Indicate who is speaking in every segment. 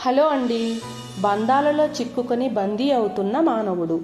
Speaker 1: Hello అండి. బంధాలలో చిక్కుకొని బందీ అవుతున్న మానవుడు.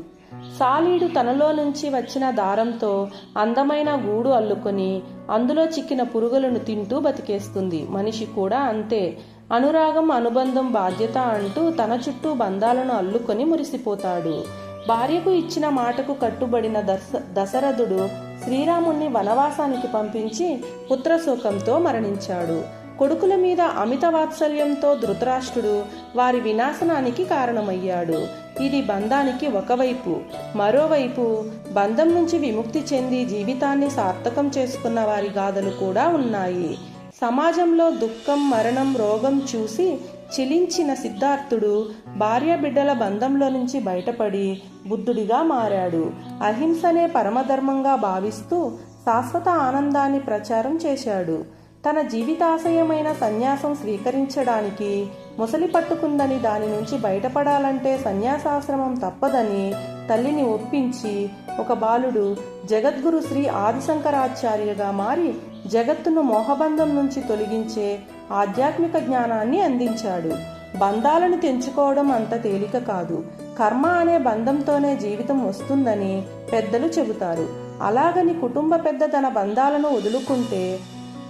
Speaker 1: సాలీడు తనలో నుంచి వచ్చిన దారంతో అందమైన గూడు అల్లుకొని అందులో చిక్కిన పురుగులను తింటూ బతికేస్తుంది. మనిషి కూడా అంతే. అనురాగం అనుబంధం బాధ్యత అంటూ తన చుట్టూ బంధాలను అల్లుకొని మురిసిపోతాడు. భార్యకు ఇచ్చిన మాటకు కట్టుబడిన దశ దశరథుడు శ్రీరాముణ్ణి వనవాసానికి పంపించి పుత్రశోకంతో మరణించాడు. కొడుకుల మీద అమిత వాత్సల్యంతో ధృతరాష్ట్రుడు వారి వినాశనానికి కారణమయ్యాడు. ఇది బంధానికి ఒకవైపు. మరోవైపు బంధం నుంచి విముక్తి చెంది జీవితాన్ని సార్థకం చేసుకున్న వారి గాథలు కూడా ఉన్నాయి. సమాజంలో దుఃఖం మరణం రోగం చూసి చిలించిన సిద్ధార్థుడు భార్య బిడ్డల బంధంలో నుంచి బయటపడి బుద్ధుడిగా మారాడు. అహింసనే పరమధర్మంగా భావిస్తూ శాశ్వత ఆనందాన్ని ప్రచారం చేశాడు. తన జీవితాశయమైన సన్యాసం స్వీకరించడానికి ముసలి పట్టుకుందని దాని నుంచి బయటపడాలంటే సన్యాసాశ్రమం తప్పదని తల్లిని ఒప్పించి ఒక బాలుడు జగద్గురు శ్రీ ఆదిశంకరాచార్యగా మారి జగత్తును మోహబంధం నుంచి తొలగించే ఆధ్యాత్మిక జ్ఞానాన్ని అందించాడు. బంధాలను తెంచుకోవడం అంత తేలిక కాదు. కర్మ అనే బంధంతోనే జీవితం వస్తుందని పెద్దలు చెబుతారు. అలాగని కుటుంబ పెద్ద తన బంధాలను వదులుకుంటే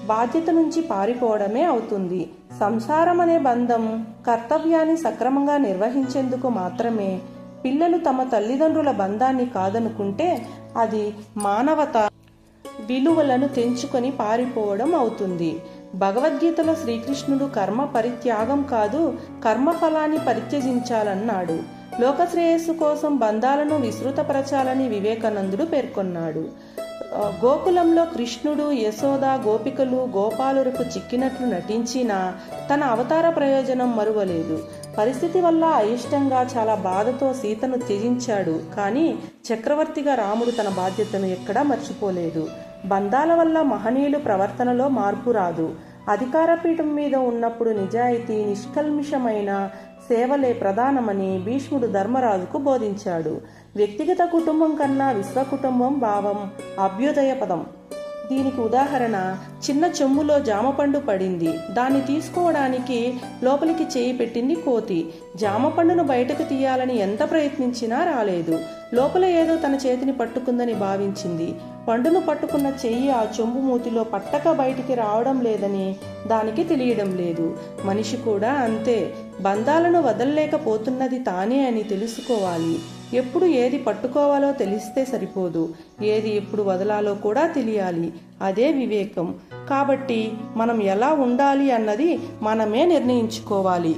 Speaker 1: బాధ్యత నుంచి పారిపోవడమే అవుతుంది. సంసారం అనే బంధం కర్తవ్యాన్ని సక్రమంగా నిర్వహించేందుకు మాత్రమే పిల్లలు తమ తల్లిదండ్రుల బంధాన్ని కాదనుకుంటే అది మానవత విలువలను తెంచుకొని పారిపోవడం అవుతుంది. భగవద్గీతలో శ్రీకృష్ణుడు కర్మ పరిత్యాగం కాదు కర్మఫలాన్ని పరిత్యజించాలన్నాడు. లోకశ్రేయస్సు కోసం బంధాలను విస్తృతపరచాలని వివేకానందుడు పేర్కొన్నాడు. గోకులంలో కృష్ణుడు యశోద గోపికలు గోపాలులకు చిక్కినట్లు నటించినా తన అవతార ప్రయోజనం మరువలేదు. పరిస్థితి వల్ల అయిష్టంగా చాలా బాధతో సీతను త్యజించాడు. కానీ చక్రవర్తిగా రాముడు తన బాధ్యతను ఎక్కడా మర్చిపోలేదు. బంధాల వల్ల మహనీయులు ప్రవర్తనలో మార్పు రాదు. అధికార పీఠం మీద ఉన్నప్పుడు నిజాయితీ నిష్కల్మిషమైన సేవలే ప్రధానమని భీష్ముడు ధర్మరాజుకు బోధించాడు. వ్యక్తిగత కుటుంబం కన్నా విశ్వ కుటుంబం భావం అభ్యుదయ పదం. దీనికి ఉదాహరణ చిన్న చెమ్ములో జామపండు పడింది. దాన్ని తీసుకోవడానికి లోపలికి చేయి పెట్టింది కోతి. జామపండును బయటకు తీయాలని ఎంత ప్రయత్నించినా రాలేదు. లోపల ఏదో తన చేతిని పట్టుకుందని భావించింది. పండును పట్టుకున్న చెయ్యి ఆ చెంబు మూతిలో పట్టక బయటికి రావడం లేదని దానికి తెలియడం లేదు. మనిషి కూడా అంతే. బంధాలను వదలలేకపోతున్నది తానే అని తెలుసుకోవాలి. ఎప్పుడు ఏది పట్టుకోవాలో తెలిస్తే సరిపోదు. ఏది ఎప్పుడు వదలాలో కూడా తెలియాలి. అదే వివేకం. కాబట్టి మనం ఎలా ఉండాలి అన్నది మనమే నిర్ణయించుకోవాలి.